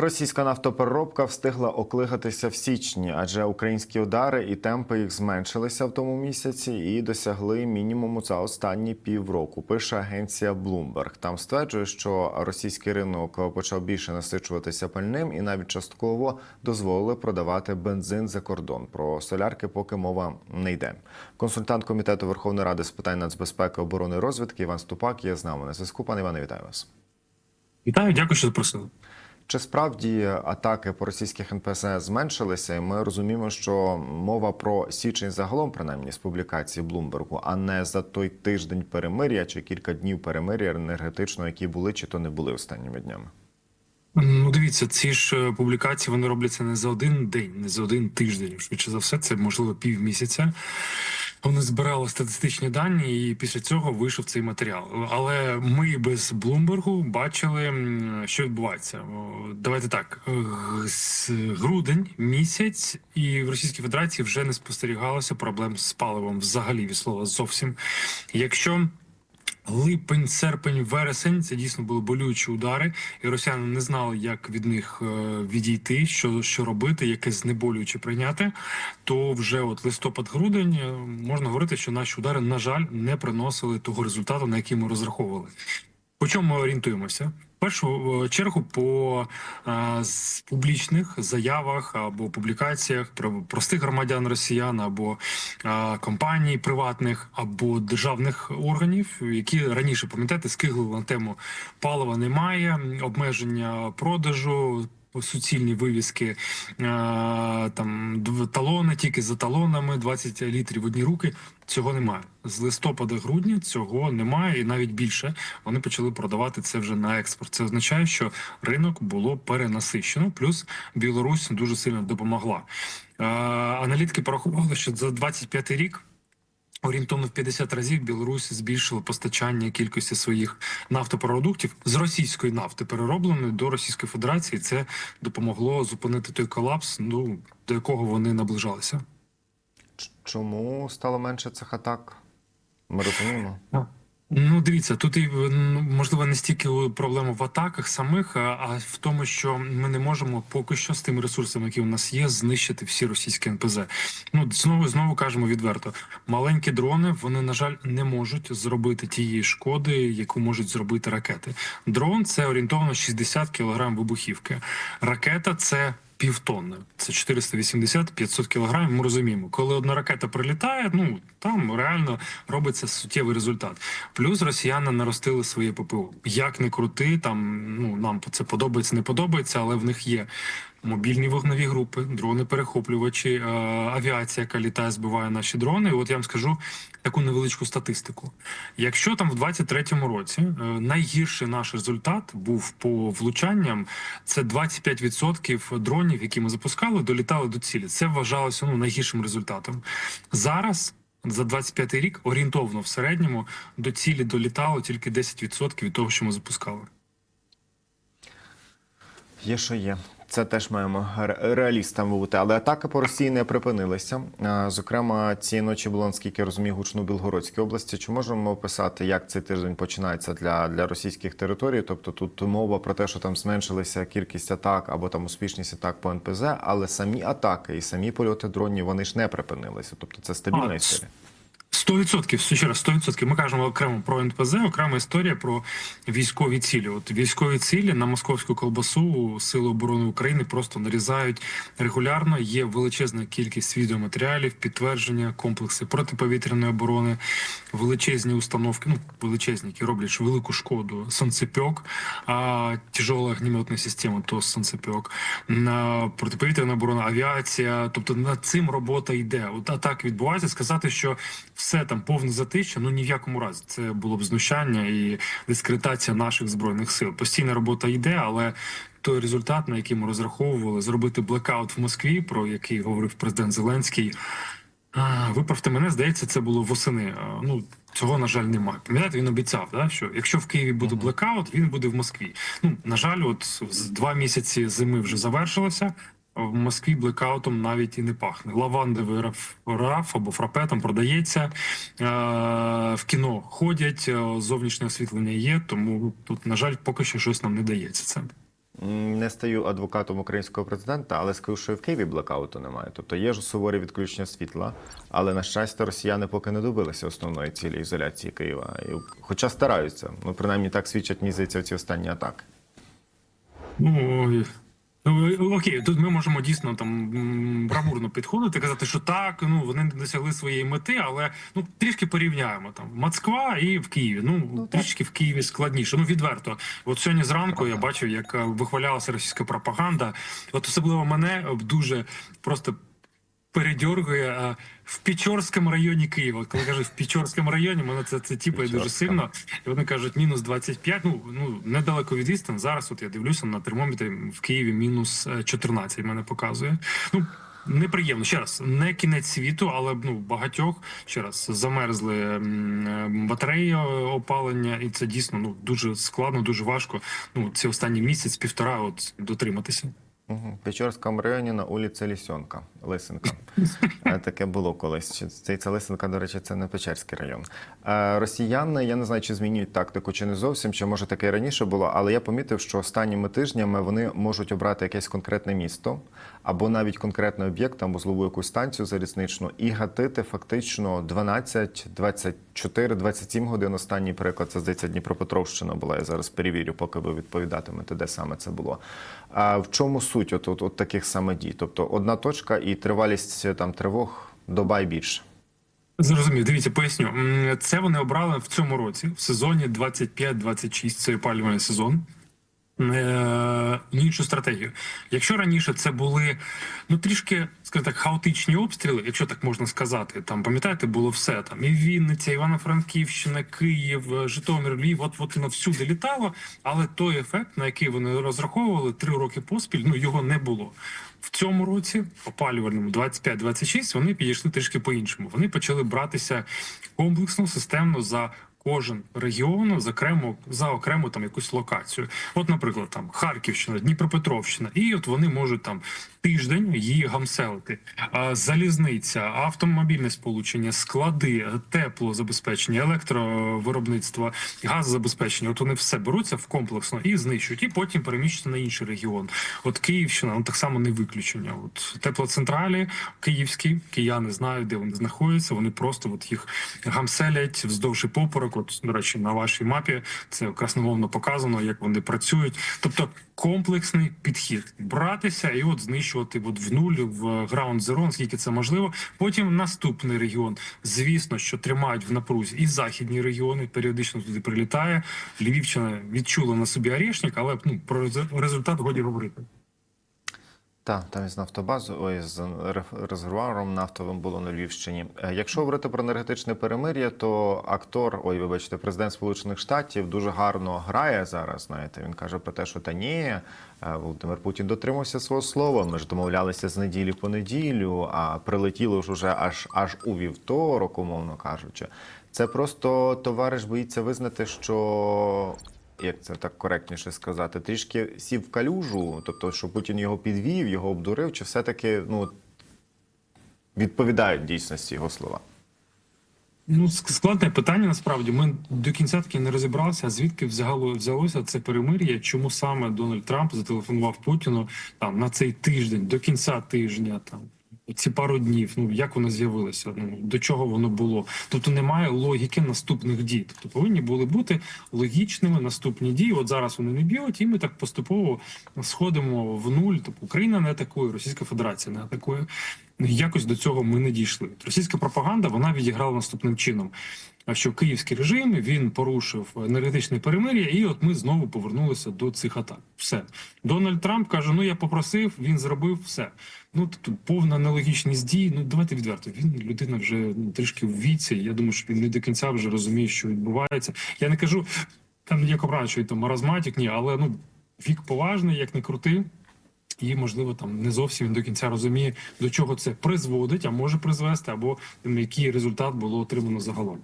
Російська нафтопереробка встигла оклигатися в січні, адже українські удари і темпи їх зменшилися в тому місяці і досягли мінімуму за останні півроку. Пише агенція Bloomberg. Там стверджує, що російський ринок почав більше насичуватися пальним і навіть частково дозволили продавати бензин за кордон. Про солярки поки мова не йде. Консультант комітету Верховної Ради з питань нацбезпеки, оборони і розвідки Іван Ступак є з нами на зв'язку. Пане Іване, вітаю вас. Вітаю, дякую, що запросили. Чи справді атаки по російських НПЗ зменшилися? І ми розуміємо, що мова про січень загалом, принаймні з публікації Блумбергу, а не за той тиждень перемир'я чи кілька днів перемир'я енергетичного, які були чи то не були останніми днями. Ну, дивіться, ці ж е, публікації вони робляться не за один день, не за один тиждень. Швидше за все, це можливо півмісяця. Вони збирали статистичні дані, і після цього вийшов цей матеріал. Але ми без Блумбергу бачили, що відбувається. Давайте так: з грудень місяць, і в Російській Федерації вже не спостерігалося проблем з паливом взагалі від слова зовсім. Якщо Липень, серпень, вересень це дійсно були болючі удари, і росіяни не знали, як від них е, відійти, що, що робити, яке знеболююче прийняти. То вже от листопад-грудень е, можна говорити, що наші удари, на жаль, не приносили того результату, на який ми розраховували. Чому ми орієнтуємося? В першу е, чергу по е, з публічних заявах або публікаціях про простих громадян росіян або е, компаній приватних або державних органів, які раніше пам'ятаєте, скиглили на тему палива немає, обмеження продажу. Суцільні вивіски е, там талони тільки за талонами, 20 літрів в одні руки. Цього немає з листопада-грудня. Цього немає, і навіть більше вони почали продавати це вже на експорт. Це означає, що ринок було перенасищено. Плюс Білорусь дуже сильно допомогла. Е, аналітики порахували, що за 25 рік. Орієнтовно в 50 разів Білорусь збільшила постачання кількості своїх нафтопродуктів з російської нафти переробленої до Російської Федерації. Це допомогло зупинити той колапс, ну до якого вони наближалися. Чому стало менше цих атак? Ми розуміємо. Ну, дивіться, тут і ну, можливо не стільки проблема в атаках самих, а, в тому, що ми не можемо поки що з тими ресурсами, які у нас є, знищити всі російські НПЗ. Ну знову знову кажемо відверто. Маленькі дрони вони на жаль не можуть зробити тієї шкоди, яку можуть зробити ракети. Дрон це орієнтовно 60 кг вибухівки. Ракета це. Півтонни, це 480-500 кілограмів. Ми розуміємо, коли одна ракета прилітає, ну там реально робиться суттєвий результат. Плюс росіяни наростили своє ППО. Як не крути, там ну нам це подобається, не подобається, але в них є мобільні вогневі групи, дрони перехоплювачі, е, авіація, яка літає, збиває наші дрони. І от я вам скажу таку невеличку статистику. Якщо там в 23-му році е, найгірший наш результат був по влучанням, це 25% дронів, які ми запускали, долітали до цілі. Це вважалося ну найгіршим результатом. Зараз. За 25 рік орієнтовно в середньому до цілі долітало тільки 10% від того, що ми запускали. Є, що є. Це теж маємо ре- реалістами бути. Але атаки по Росії не припинилися. Зокрема, цієї ночі було, наскільки я розумію, гучно в Білгородській області. Чи можемо описати, як цей тиждень починається для, для російських територій? Тобто тут мова про те, що там зменшилася кількість атак або там успішність атак по НПЗ, але самі атаки і самі польоти дронів вони ж не припинилися. Тобто це стабільна історія. 100%, ще раз, 100%. Ми кажемо окремо про НПЗ, окрема історія про військові цілі. От військові цілі на московську колбасу Сили оборони України просто нарізають регулярно. Є величезна кількість відеоматеріалів, підтвердження, комплекси протиповітряної оборони, величезні установки, ну величезні, які роблять велику шкоду. Сонцепьок, а тяжола огнеметна система, то сонцепьок, на протиповітряна оборона, авіація. Тобто над цим робота йде. От так відбувається. Сказати, що все там повне затища, ну ні в якому разі. Це було б знущання і дискредитація наших збройних сил. Постійна робота йде, але. Той результат, на який ми розраховували, зробити блекаут в Москві, про який говорив президент Зеленський. Виправте мене, здається, це було восени. Ну цього на жаль немає. Пам'ятаєте, він обіцяв, да, що якщо в Києві буде блекаут, він буде в Москві. Ну на жаль, от два місяці зими вже завершилося. В Москві блекаутом навіть і не пахне. Лавандовий раф, раф або фрапе там продається. Е, в кіно ходять, е, зовнішнє освітлення є, тому тут, на жаль, поки що щось нам не дається. Це Не стаю адвокатом українського президента, але скажу, що і в Києві блекауту немає. Тобто є ж суворі відключення світла, але на щастя, росіяни поки не добилися основної цілі ізоляції Києва. І, хоча стараються, ну принаймні так свідчать мені здається, ці останні атаки. Ну, окей, тут ми можемо дійсно там бравурно підходити, казати, що так, ну вони не досягли своєї мети, але ну трішки порівняємо там Москва і в Києві. Ну, трішки в Києві складніше. Ну відверто. От сьогодні зранку я бачив, як е, вихвалялася російська пропаганда. От особливо мене е, дуже просто передьоргує е, в Печорському районі Києва. Коли кажуть в Печорському районі, мене це, це тіпає дуже сильно. І вони кажуть, мінус 25, ну, ну недалеко від істин. Зараз от я дивлюся на термометрі в Києві мінус е, 14 мене показує. Ну, неприємно. Ще раз, не кінець світу, але ну, багатьох ще раз замерзли е, батареї е, опалення, і це дійсно ну, дуже складно, дуже важко. Ну, ці останні місяць-півтора от дотриматися. Угу. В Печорському районі на вулиці Лісьонка, Лисенка. Е, Таке було колись. Це, це Лисенка, до речі, це не Печерський район. Е, Росіяни, я не знаю, чи змінюють тактику, чи не зовсім, чи може таке і раніше було, але я помітив, що останніми тижнями вони можуть обрати якесь конкретне місто або навіть конкретний об'єкт, там вузлову якусь станцію залізничну, і гатити фактично 12, 24, 27 годин. Останній приклад це здається Дніпропетровщина була. Я зараз перевірю, поки ви відповідатимете, де саме це було. А в чому суть от, от, от таких саме дій? Тобто одна точка і тривалість е, там тривог доба і більше. Зрозумів, дивіться, поясню. Це вони обрали в цьому році, в сезоні 25-26, це опалювальний сезон. Е, іншу стратегію. Якщо раніше це були ну трішки, скажімо так, хаотичні обстріли, якщо так можна сказати, там пам'ятаєте, було все там і Вінниця, Івано-Франківщина, Київ, е, Житомир, Львів, от от воно всюди літало. Але той ефект, на який вони розраховували три роки поспіль, ну його не було. В цьому році, опалювальному 25-26, вони підійшли трішки по-іншому. Вони почали братися комплексно, системно за кожен регіон окремо за окрему там якусь локацію. От, наприклад, там Харківщина, Дніпропетровщина, і от вони можуть там тиждень її гамселити. А, залізниця, автомобільне сполучення, склади, теплозабезпечення, електровиробництво, газозабезпечення. От вони все беруться в комплексно і знищують, і потім переміщуються на інший регіон. От Київщина, ну так само не виключення. От теплоцентралі київські, кияни знають, де вони знаходяться. Вони просто от їх гамселять вздовж і поперек. От, до речі, на вашій мапі це красномовно показано, як вони працюють. Тобто комплексний підхід братися і от знищувати от в нуль в Ground Zero, наскільки це можливо. Потім наступний регіон. Звісно, що тримають в напрузі і західні регіони. Періодично туди прилітає. Львівщина відчула на собі орешник, але ну про рез- результат годі говорити. Так, там із нафтобазу, ой, з резервуаром нафтовим було на Львівщині. Е, Якщо говорити про енергетичне перемир'я, то актор, ой, вибачте, президент Сполучених Штатів дуже гарно грає зараз. Знаєте, він каже про те, що та ні, е, Володимир Путін дотримався свого слова. Ми ж домовлялися з неділі по неділю, а прилетіло ж уже аж аж у вівторок, умовно кажучи. Це просто товариш боїться визнати, що як це так коректніше сказати, трішки сів калюжу, тобто, що Путін його підвів, його обдурив, чи все-таки ну, відповідають дійсності його слова? Ну, складне питання. Насправді ми до кінця таки не розібралися, звідки взяло взялося це перемир'я. Чому саме Дональд Трамп зателефонував Путіну там на цей тиждень, до кінця тижня, там ці пару днів. Ну як воно з'явилося? Ну до чого воно було? Тобто немає логіки наступних дій. Тобто повинні були бути логічними наступні дії. От зараз вони не б'ють, і ми так поступово сходимо в нуль. Тобто Україна не атакує, Російська Федерація не атакує. Якось до цього ми не дійшли. Російська пропаганда вона відіграла наступним чином. Що київський режим він порушив енергетичне перемир'я, і от ми знову повернулися до цих атак. Все Дональд Трамп каже: Ну я попросив, він зробив все. Ну тобто повна нелогічність дій. Ну давайте відверто. Він людина вже ну, трішки в віці. Я думаю, що він не до кінця вже розуміє, що відбувається. Я не кажу там як він там маразматик, ні, але ну вік поважний, як не крути. І, можливо, там не зовсім він до кінця розуміє, до чого це призводить, а може призвести, або який результат було отримано загалом.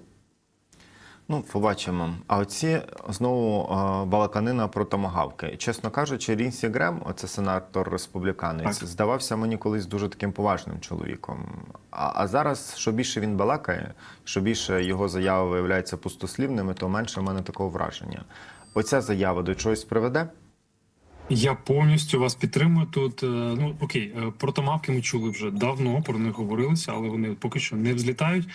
Ну, побачимо. А оці знову балаканина про томагавки. Чесно кажучи, Рінсі Грем, оце сенатор республіканець, Так. здавався мені колись дуже таким поважним чоловіком. А, а зараз, що більше він балакає, що більше його заяви виявляються пустослівними, то менше в мене такого враження. Оця заява до чогось приведе? Я повністю вас підтримую тут. е, Ну окей, е, про томавки ми чули вже давно, про них говорилося, але вони поки що не взлітають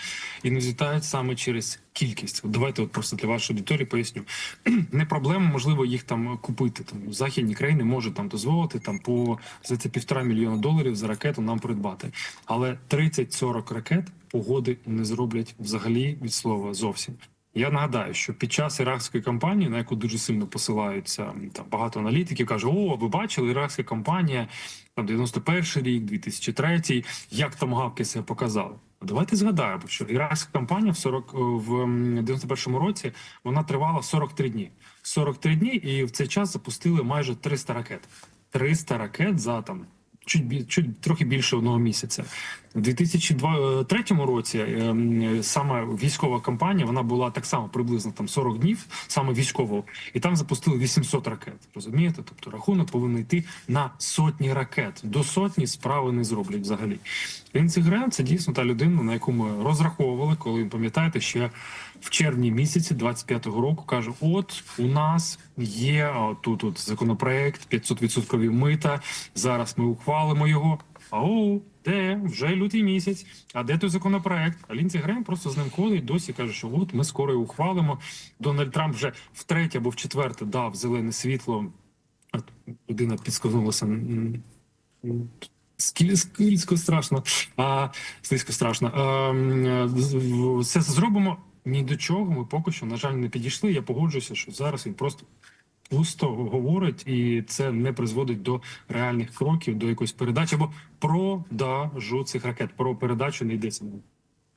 і не взлітають саме через кількість. Давайте, от просто для вашої аудиторії поясню. Не проблема, можливо, їх там купити. Там західні країни можуть там дозволити там по за це півтора мільйона доларів за ракету нам придбати. Але 30-40 ракет погоди не зроблять взагалі від слова зовсім. Я нагадаю, що під час іракської кампанії, на яку дуже сильно посилаються там багато аналітиків, каже: О, ви бачили, іракська кампанія там 91 рік, 2003, як там гавки себе показали. Давайте згадаємо, що іракська кампанія в 40, в м, 91-му році вона тривала 43 дні. 43 дні, і в цей час запустили майже 300 ракет. 300 ракет за там чуть чуть трохи більше одного місяця. У 2003 році ем, саме військова кампанія вона була так само приблизно там 40 днів, саме військово, і там запустили 800 ракет. Розумієте? Тобто рахунок повинен йти на сотні ракет. До сотні справи не зроблять взагалі. Лінці Грем це дійсно та людина, на яку ми розраховували, коли пам'ятаєте, ще в червні місяці 25-го року каже: От у нас є тут от законопроект 500% мита. Зараз ми ухвалимо його. Ау, де вже лютий місяць? А де той законопроект? А Лінці Грем просто з ним ходить досі каже, що от ми скоро його ухвалимо. Дональд Трамп вже втретє або вчетверте дав зелене світло. Людина підсковнулася. Скільсько страшно, а слизько страшно. Ем, е, в- Все зробимо. Ні до чого. Ми поки що, на жаль, не підійшли. Я погоджуюся, що зараз він просто пусто говорить, і це не призводить до реальних кроків, до якоїсь передачі або продажу цих ракет. Про передачу не йдеться.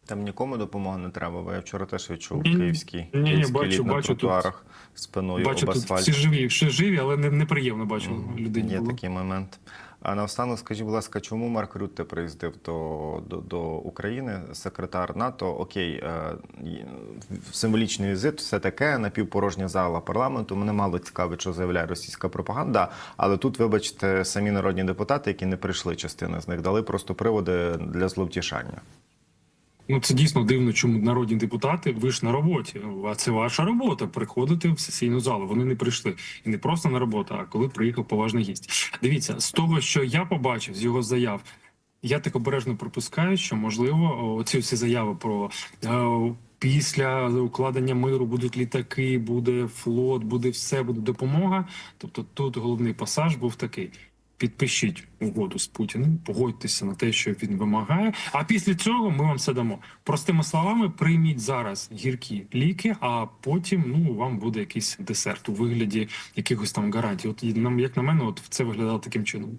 Там нікому допомоги не треба, бо я вчора теж відчув київський, Ні-ні, київський бачу, лід на бачу тут. спиною Бачу, об тут всі живі, всі живі, але не, неприємно бачу людині. Є було. такий момент. А наостанок, скажіть, будь ласка, чому Марк Рютте приїздив до, до, до України, секретар НАТО? Окей, е, символічний візит, все таке, напівпорожня зала парламенту. Мене мало цікавить, що заявляє російська пропаганда. Але тут, вибачте, самі народні депутати, які не прийшли, частина з них дали просто приводи для зловтішання. Ну це дійсно дивно, чому народні депутати ви ж на роботі. А це ваша робота приходити в сесійну залу. Вони не прийшли і не просто на роботу, а коли приїхав поважний гість. Дивіться, з того, що я побачив з його заяв. Я так обережно припускаю, що можливо оці всі заяви про е, після укладення миру будуть літаки, буде флот, буде все, буде допомога. Тобто, тут головний пасаж був такий: підпишіть угоду з Путіним, погодьтеся на те, що він вимагає. А після цього ми вам все дамо. Простими словами, прийміть зараз гіркі ліки, а потім ну вам буде якийсь десерт у вигляді якихось там гарантій. От і нам, як на мене, от це виглядало таким чином.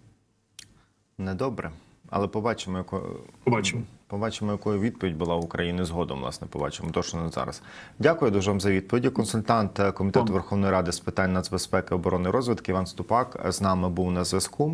Недобре. Але побачимо, яко... Побачимо. Побачимо, якою відповідь була України згодом. Власне, побачимо точно не зараз. Дякую дуже вам за відповіді. Консультант е, комітету Верховної Ради з питань нацбезпеки, оборони і розвитки Іван Ступак з нами був на зв'язку.